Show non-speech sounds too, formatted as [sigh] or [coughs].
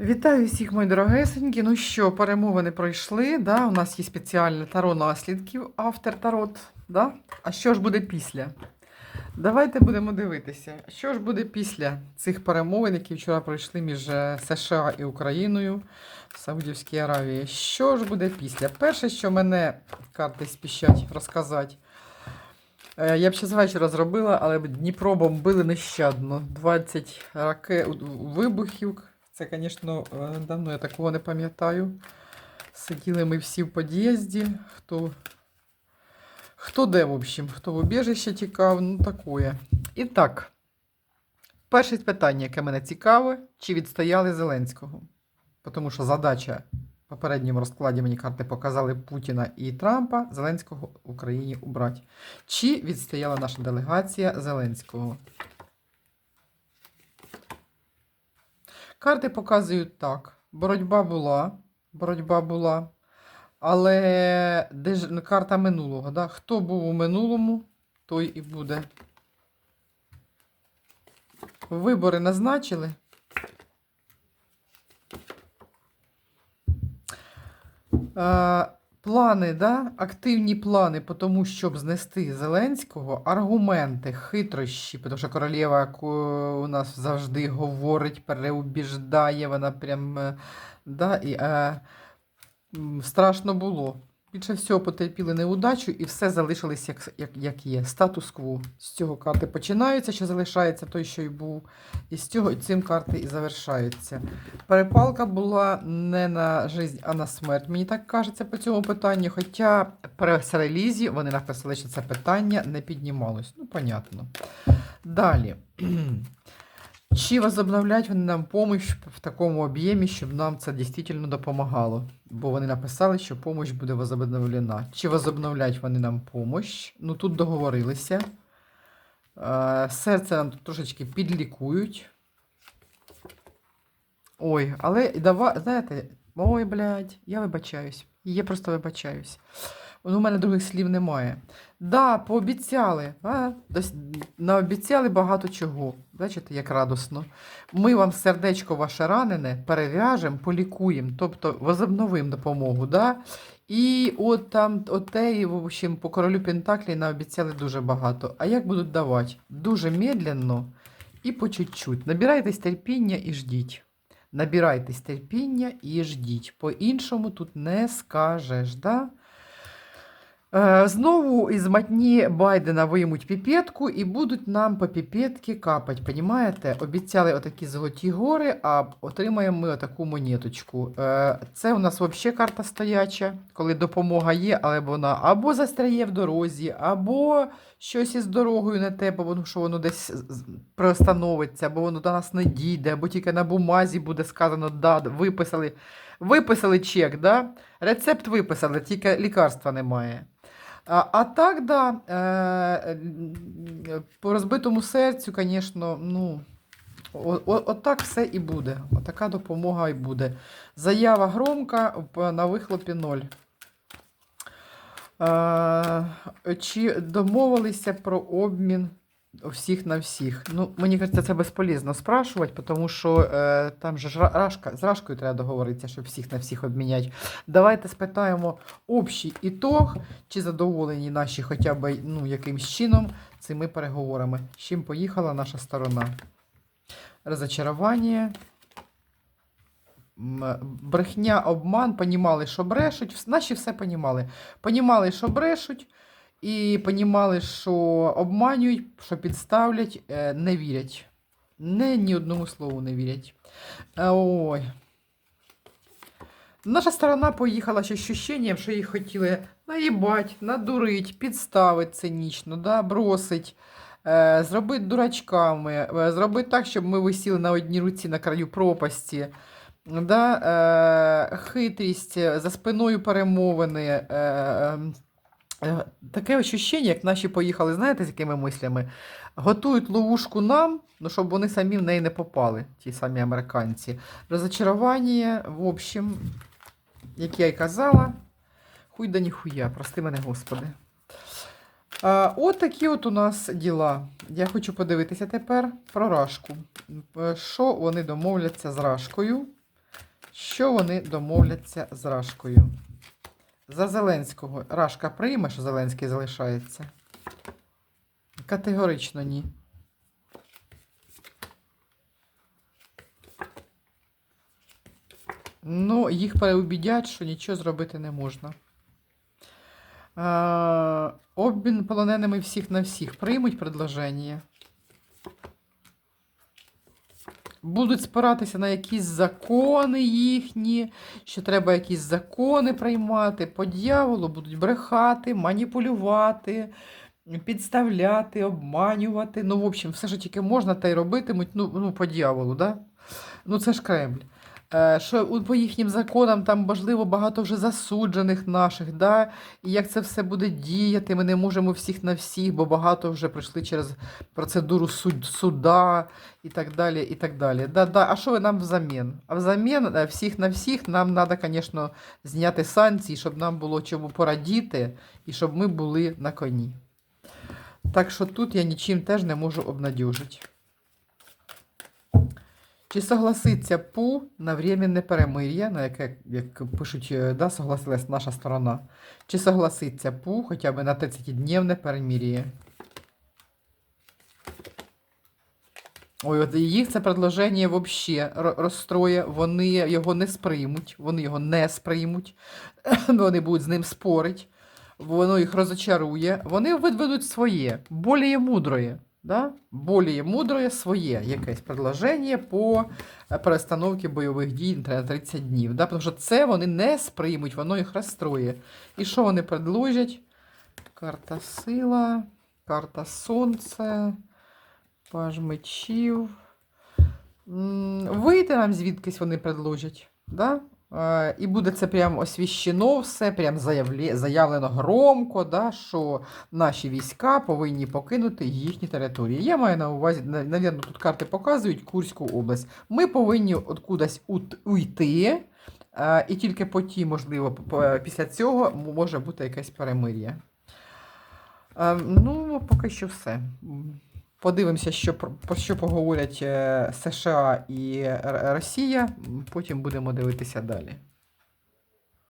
Вітаю всіх, мої дорогесенькі. Ну що, перемовини пройшли. Да? У нас є спеціальне таро наслідків, автор тарот. Да? А що ж буде після? Давайте будемо дивитися, що ж буде після цих перемовин, які вчора пройшли між е, США і Україною в Саудівській Аравії. Що ж буде після? Перше, що мене карти спішать розказати. Е, Я б ще з вечора зробила, але Дніпро бомбили нещадно. 20 ракет вибухів. Це, звісно, е, давно я такого не пам'ятаю. Сиділи ми всі в під'їзді. Хто, хто де, в общем, хто в убіжище тікав, ну такое. І так, перше питання, яке мене цікаве, чи відстояли Зеленського? Тому що задача в попередньому розкладі мені карти показали Путіна і Трампа, Зеленського в Україні убрати. Чи відстояла наша делегація Зеленського? Карти показують так. Боротьба була. Боротьба була. Але де ж ну, карта минулого? Да? Хто був у минулому, той і буде. Вибори назначили. Е, плани, да? активні плани по тому, щоб знести Зеленського, аргументи, хитрощі, тому що королева ко- у нас завжди говорить, переубіждає, вона прям е, да, і, е, страшно було. Більше всього потерпіли неудачу і все залишилось як, як, як є. Статус-кво. З цього карти починаються, що залишається той, що й був. І з цього цим карти і завершаються. Перепалка була не на жизнь, а на смерть. Мені так кажеться по цьому питанню. Хоча в прес-релізі вони написали, що це питання не піднімалось. Ну, понятно. Далі. Чи возобновлять вони нам помощь в такому об'ємі, щоб нам це дійсно допомагало? Бо вони написали, що помощь буде возобновлена. Чи возобновлять вони нам помощь? Ну тут договорилися. Е, Серце нам тут трошечки підлікують. Ой, але давай, знаєте, ой, блядь, я вибачаюсь. Я просто вибачаюсь. Ну, У мене других слів немає. Да, пообіцяли. А? Наобіцяли багато чого. Бачите, як радосно. Ми вам сердечко ваше ранене перев'яжемо, полікуємо, тобто возобновимо допомогу. Да? І от там отеї, в общем, по королю Пентаклі наобіцяли дуже багато. А як будуть давати? Дуже медленно і по чуть-чуть. Набирайтесь терпіння і ждіть. Набирайтесь терпіння і ждіть. По-іншому тут не скажеш. Да? Е, Знову із матні Байдена виймуть піпетку і будуть нам по піпетки капати. Понімаєте? Обіцяли отакі золоті гори, а отримаємо ми отаку монеточку. Е, Це у нас взагалі карта стояча, коли допомога є, але вона або застряє в дорозі, або щось із дорогою не те, бо що воно десь приостановиться, або воно до нас не дійде, або тільки на бумазі буде сказано, да, виписали, виписали чек, да? рецепт виписали, тільки лікарства немає. А, а так, да, е, по розбитому серцю, звісно, ну, отак все і буде. Отака допомога і буде. Заява громка на вихлопі ноль. Е, чи домовилися про обмін всіх на всіх? Ну, мені кажеться, це безполезно спрашувати, тому що е, там же ж рашка, з Рашкою треба договоритися, щоб всіх на всіх обміняти. Давайте спитаємо общий ітог, чи задоволені наші хоча б ну, якимсь чином цими переговорами. З чим поїхала наша сторона? Розочарування. Брехня, обман, понімали, що брешуть. Наші все понімали. Понімали, що брешуть, і понімали, що обманюють, що підставлять, е, не вірять. Не ні одному слову не вірять. Е, Ой. Наша сторона поїхала з ощущенням, що їх хотіли наїбать, надурить, підставити цинічно, да, бросить, е, зробити дурачками, е, зробити так, щоб ми висіли на одній руці на краю пропасті. Да, е, хитрість, е, за спиною перемовини. Е, е, е, таке ощущення, як наші поїхали, знаєте, з якими мислями? Готують ловушку нам, ну, щоб вони самі в неї не попали, ті самі американці. Розочарування, в общем, як я й казала, хуй да ніхуя, прости мене, Господи. А, от такі от у нас діла. Я хочу подивитися тепер про Рашку. Е, Що вони домовляться з Рашкою? Що вони домовляться з Рашкою? За Зеленського. Рашка прийме, що Зеленський залишається? Категорично ні. Ну, їх переубідять, що нічого зробити не можна. Е, обмін полоненими всіх на всіх приймуть предложення. Будуть спиратися на якісь закони їхні, що треба якісь закони приймати. По дьяволу будуть брехати, маніпулювати, підставляти, обманювати. Ну, в общем, все, що тільки можна, та й робитимуть. Ну, ну по дьяволу, да? Ну, це ж Кремль. Е, Що по їхнім законам там, можливо, багато вже засуджених наших, да? і як це все буде діяти, ми не можемо всіх на всіх, бо багато вже пройшли через процедуру суд, суда і так далі. і так далі. Да, да. А що ви нам взамін? А взамін е, всіх на всіх нам треба, звісно, зняти санкції, щоб нам було чому порадіти і щоб ми були на коні. Так що тут я нічим теж не можу обнадіжити. Чи согласиться ПУ на временне перемир'я, на яке, як пишуть, е, да, согласилась наша сторона? Чи согласиться ПУ хоча б на 30-дневне перемир'я? Ой, от їх це предложення взагалі розстроє, вони його не сприймуть, вони його не сприймуть, [coughs] вони будуть з ним спорити, воно їх розочарує, вони видведуть своє, более мудроє, да? более мудроє своє якесь предложення по е, перестановці бойових дій на 30 днів. Да? Тому що це вони не сприймуть, воно їх розстроє. І що вони предложать? Карта сила, карта сонце. Паж мечів. Вийти нам звідкись вони предложать. Да? Е, І буде це прям освіщено все, прям заявлено громко, да, що наші війська повинні покинути їхні території. Я маю на увазі, на- навірно, тут карти показують Курську область. Ми повинні откудись уйти, е, і тільки потім, можливо, після цього може бути якесь перемир'я. Е, Ну, поки що все. Подивимося, що, про про що поговорять е, США і Росія. Потім будемо дивитися далі.